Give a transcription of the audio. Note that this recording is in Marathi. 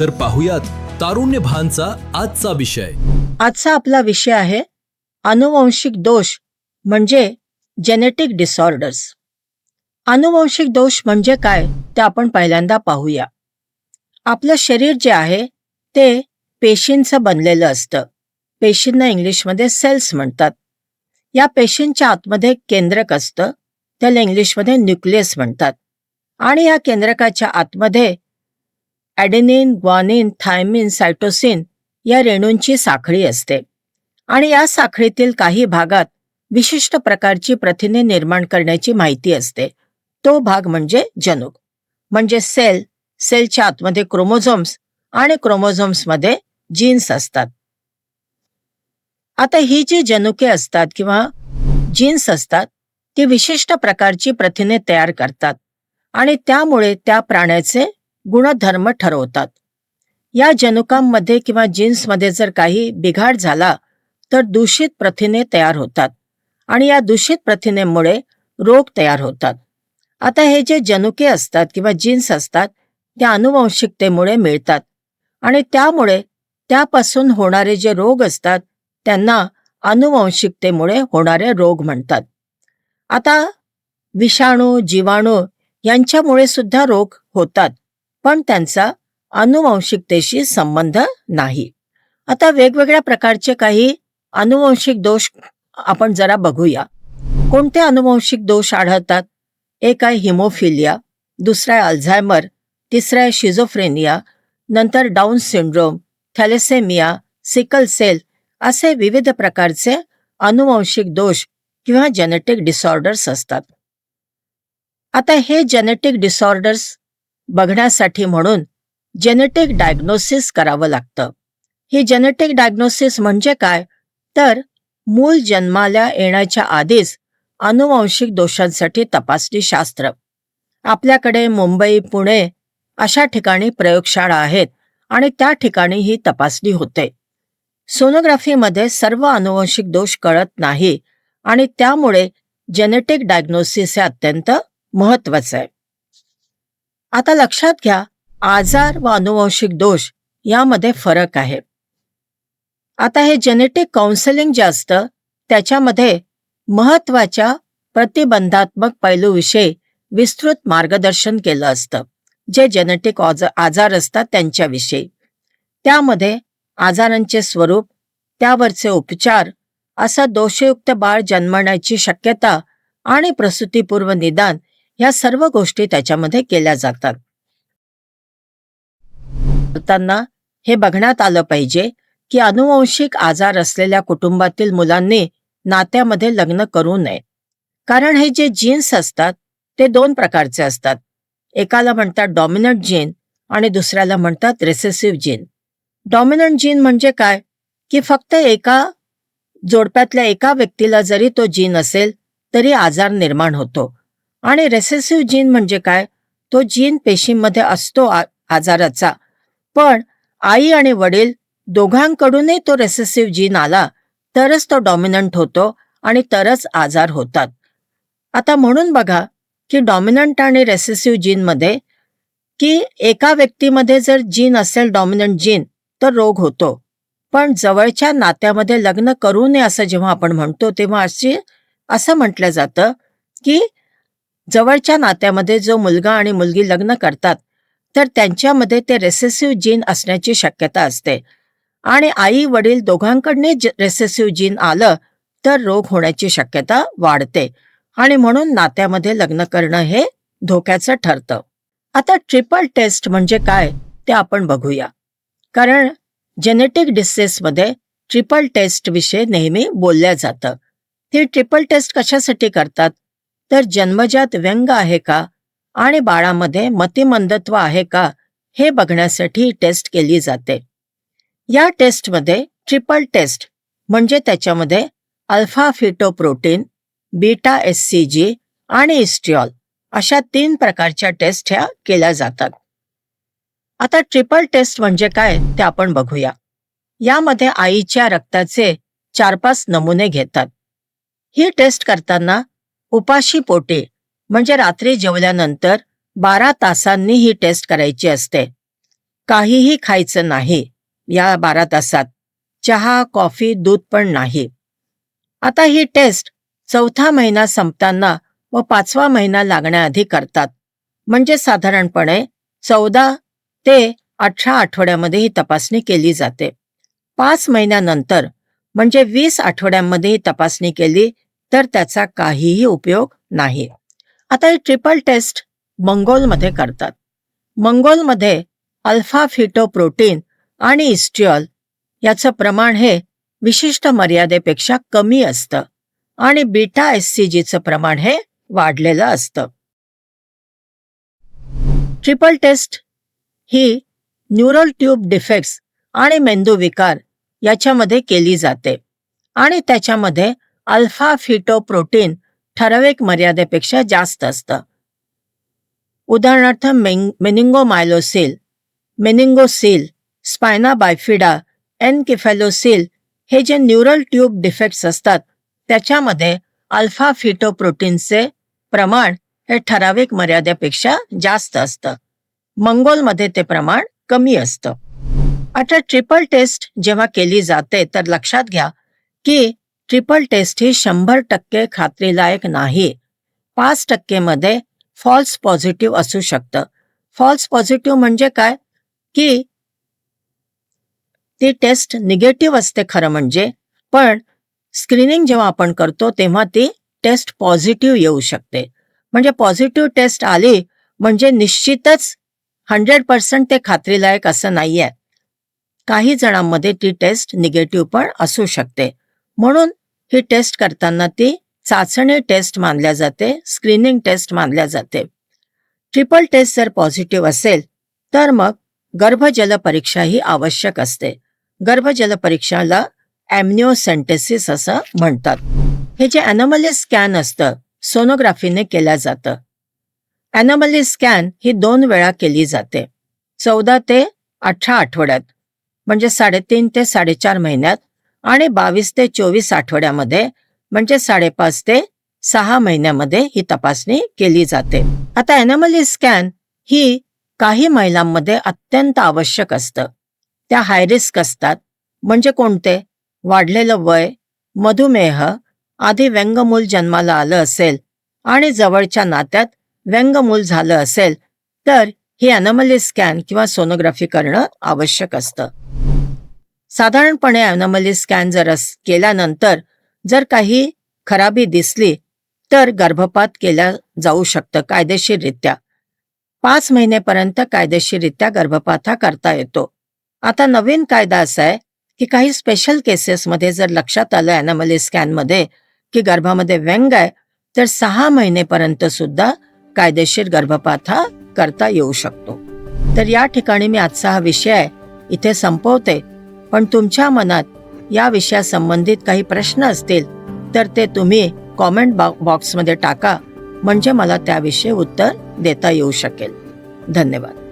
तर पाहुयात तारुण्य भानचा आजचा विषय. आजचा आपला विषय आहे अनुवंशिक दोष म्हणजे जेनेटिक डिसऑर्डर्स अनुवंशिक दोष म्हणजे काय ते आपण पहिल्यांदा पाहूया. आपलं शरीर जे आहे ते पेशींचं बनलेलं असतं. पेशींना इंग्लिशमध्ये सेल्स म्हणतात. या पेशींच्या आतमध्ये केंद्रक असतं. त्याला इंग्लिशमध्ये न्यूक्लियस म्हणतात. आणि या केंद्रकाच्या आतमध्ये ॲडेनिन ग्वानिन थायमिन सायटोसिन या रेणूंची साखळी असते. आणि या साखळीतील काही भागात विशिष्ट प्रकारची प्रथिने निर्माण करण्याची माहिती असते. तो भाग म्हणजे जनुक. म्हणजे सेल सेलच्या आतमध्ये क्रोमोझोम्स आणि क्रोमोझोम्समध्ये जीन्स असतात. आता ही जी जनुके असतात किंवा जीन्स असतात ती विशिष्ट प्रकारची प्रथिने तयार करतात. आणि त्यामुळे त्या प्राण्याचे गुणधर्म ठरवतात. या जनुकांमध्ये किंवा जीन्समध्ये जर काही बिघाड झाला तर दूषित प्रथिने तयार होतात आणि या दूषित प्रथिनेमुळे रोग तयार होतात. आता हे जे जनुके असतात किंवा जीन्स असतात त्या अनुवंशिकतेमुळे मिळतात आणि त्यामुळे त्यापासून होणारे जे रोग असतात त्यांना अनुवंशिकतेमुळे होणारे रोग म्हणतात. आता विषाणू जीवाणू यांच्यामुळे सुद्धा रोग होतात. पण त्यांचा अनुवंशिकतेशी संबंध नाही. आता वेगवेगळ्या प्रकारचे काही अनुवंशिक दोष आपण जरा बघूया. कोणते अनुवंशिक दोष आढळतात? एक आहे हिमोफिलिया दुसरा आहे अल्झायमर तिसरा आहे शिझोफ्रेनिया नंतर Down syndrome thalassemia sickle cell असे विविध प्रकारचे अनुवंशिक दोष किंवा जेनेटिक डिसऑर्डर्स असतात. आता हे जेनेटिक डिसऑर्डर्स बघण्यासाठी म्हणून जेनेटिक डायग्नोसिस करावं लागतं. ही जेनेटिक डायग्नोसिस म्हणजे काय? तर मूल जन्माला येण्याच्या आधीच अनुवंशिक दोषांसाठी तपासणी शास्त्र. आपल्याकडे मुंबई पुणे अशा ठिकाणी प्रयोगशाळा आहेत आणि त्या ठिकाणी ही तपासणी होते. सोनोग्राफीमध्ये सर्व अनुवंशिक दोष कळत नाही आणि त्यामुळे जेनेटिक डायग्नोसिस हे अत्यंत महत्वाचं आहे. आता लक्षात घ्या आजार व अनुवंशिक दोष यामध्ये फरक आहे. आता हे जेनेटिक काउन्सिलिंग जे असतं त्याच्यामध्ये महत्त्वाच्या प्रतिबंधात्मक पैलूविषयी विस्तृत मार्गदर्शन केलं असतं जे जेनेटिक आजार असतात त्यांच्याविषयी. त्यामध्ये आजारांचे स्वरूप त्यावरचे उपचार असं दोषयुक्त बाळ जन्मण्याची शक्यता आणि प्रसूतीपूर्व निदान ह्या सर्व गोष्टी त्याच्यामध्ये केल्या जातात. बोलताना हे बघण्यात आलं पाहिजे की अनुवंशिक आजार असलेल्या कुटुंबातील मुलांनी नात्यामध्ये लग्न करू नये. कारण हे जे जीन्स असतात ते दोन प्रकारचे असतात. एकाला म्हणतात डॉमिनंट जीन आणि दुसऱ्याला म्हणतात रेसेसिव्ह जीन डॉमिनंट जीन म्हणजे काय? की फक्त एका जोडप्यातल्या एका व्यक्तीला जरी तो जीन असेल तरी आजार निर्माण होतो. आणि रेसेसिव्ह जीन म्हणजे काय? तो जीन पेशींमध्ये असतो आजाराचा. पण आई आणि वडील दोघांकडूनही तो रेसेसिव्ह जीन आला तरच तो डॉमिनंट होतो आणि तरच आजार होतात. आता म्हणून बघा की डॉमिनंट आणि रेसेसिव्ह जीनमध्ये की एका व्यक्तीमध्ये जर जीन असेल डॉमिनंट जीन तर रोग होतो. पण जवळच्या नात्यामध्ये लग्न करू नये असं जेव्हा आपण म्हणतो तेव्हा अशी असं म्हटलं जातं की जवळच्या नात्यामध्ये जो मुलगा आणि मुलगी लग्न करतात तर त्यांच्यामध्ये ते रेसेसिव्ह जीन असण्याची शक्यता असते. आणि आई वडील दोघांकडने रेसेसिव्ह जीन आलं तर रोग होण्याची शक्यता वाढते. आणि म्हणून नात्यामध्ये लग्न करणं हे धोक्याचं ठरतं. आता ट्रिपल टेस्ट म्हणजे काय ते आपण बघूया. कारण जेनेटिक डिसेसमध्ये ट्रिपल टेस्ट विषय नेहमी बोलल्या जातं. ती ट्रिपल टेस्ट कशासाठी करतात? तर जन्मजात व्यंग आहे का? आणि बाळामध्ये मतिमंदत्व आहे का? हे बघण्यासाठी टेस्ट केली जाते. या टेस्टमध्ये ट्रिपल टेस्ट म्हणजे त्याच्यामध्ये alpha fetoprotein beta S C G आणि इस्ट्रिऑल अशा तीन प्रकारच्या टेस्ट ह्या केल्या जातात. आता ट्रिपल टेस्ट म्हणजे काय ते आपण बघूया. यामध्ये आईच्या रक्ताचे चार पाच नमुने घेतात. ही टेस्ट करताना उपाशी पोटे म्हणजे रात्री जेवल्यानंतर बारा तासांनी ही टेस्ट करायची असते. काहीही खायचं नाही या बारा तासात. चहा कॉफी दूध पण नाही. आता ही टेस्ट चौथा महिना संपताना व पाचवा महिना लागण्याआधी करतात. म्हणजे साधारणपणे चौदा ते अठरा आठवड्यामध्ये ही तपासणी केली जाते. पाच महिन्यानंतर म्हणजे वीस आठवड्यांमध्ये ही तपासणी केली तर त्याचा काहीही उपयोग नाही. आता ही ट्रिपल टेस्ट मंगोलमध्ये करतात. मंगोलमध्ये अल्फा फिटो प्रोटीन आणि इस्ट्युअल याचं प्रमाण हे विशिष्ट मर्यादेपेक्षा कमी असतं आणि बीटा एस सी जीचं प्रमाण हे वाढलेलं असतं. ट्रिपल टेस्ट ही न्यूरल ट्यूब डिफेक्ट्स आणि मेंदूविकार याच्यामध्ये केली जाते आणि त्याच्यामध्ये अल्फा फिटो प्रोटीन ठराविक मर्यादेपेक्षा जास्त असतं. उदाहरणार्थ मेंग मेनिंगोमायलोसिल मेनिंगोसिल स्पायना बायफिडा एनकिफॅलोसिल हे जे न्यूरल ट्यूब डिफेक्ट्स असतात त्याच्यामध्ये अल्फा फिटोप्रोटीनचे प्रमाण हे ठराविक मर्यादेपेक्षा जास्त असतं. मंगोलमध्ये ते प्रमाण कमी असतं. आता ट्रिपल टेस्ट जेव्हा केली जाते तर लक्षात घ्या की ट्रिपल टेस्ट ही शंभर टक्के खात्रीलायक नाही. पाच टक्केमध्ये फॉल्स पॉझिटिव्ह असू शकतं. फॉल्स पॉझिटिव्ह म्हणजे काय? की ती टेस्ट निगेटिव्ह असते खरं म्हणजे पण स्क्रीनिंग जेव्हा आपण करतो तेव्हा ती टेस्ट पॉझिटिव्ह येऊ शकते. म्हणजे पॉझिटिव्ह टेस्ट आली म्हणजे निश्चितच हंड्रेड पर्सेंट ते खात्रीलायक असं नाहीये. काही जणांमध्ये ती टेस्ट निगेटिव्ह पण असू शकते. म्हणून ही टेस्ट करताना ती चाचणी टेस्ट मानल्या जाते स्क्रीनिंग टेस्ट मानल्या जाते. ट्रिपल टेस्ट जर पॉझिटिव्ह असेल तर मग गर्भजल परीक्षा ही आवश्यक असते. गर्भजल परीक्षाला ॲम्निओसेंटेसिस असं म्हणतात. हे जे ॲनोमली स्कॅन असतं सोनोग्राफीने केलं जातं. ॲनोमली स्कॅन ही दोन वेळा केली जाते. चौदा ते अठरा आठवड्यात म्हणजे साडेतीन ते साडेचार महिन्यात आणि बावीस ते चोवीस आठवड्यामध्ये म्हणजे साडेपाच ते सहा महिन्यामध्ये ही तपासणी केली जाते. आता ॲनोमली स्कॅन ही काही महिलांमध्ये अत्यंत आवश्यक असतं. त्या हायरिस्क असतात. म्हणजे कोणते? वाढलेलं वय मधुमेह आधी व्यंगमूल जन्माला आलं असेल आणि जवळच्या नात्यात व्यंगमूल झालं असेल तर ही अॅनोमली स्कॅन किंवा सोनोग्राफी करणं आवश्यक असतं. साधारणपणे अॅनोमली स्कॅन जर केल्यानंतर जर काही खराबी दिसली तर गर्भपात केल्या जाऊ शकतं कायदेशीररित्या. पाच महिनेपर्यंत कायदेशीररित्या गर्भपात हा करता येतो. आता नवीन कायदा असा आहे की काही स्पेशल केसेसमध्ये जर लक्षात आलं अॅनोमली स्कॅनमध्ये की गर्भामध्ये व्यंग आहे तर सहा महिनेपर्यंत सुद्धा कायदेशीर गर्भपात हा करता येऊ शकतो. तर या ठिकाणी मी आजचा हा विषय इथे संपवते. पण तुमच्या मनात या विषयासंबंधित काही प्रश्न असतील तर ते तुम्ही कॉमेंट बॉक्समध्ये टाका. म्हणजे मला त्याविषयी उत्तर देता येऊ शकेल. धन्यवाद.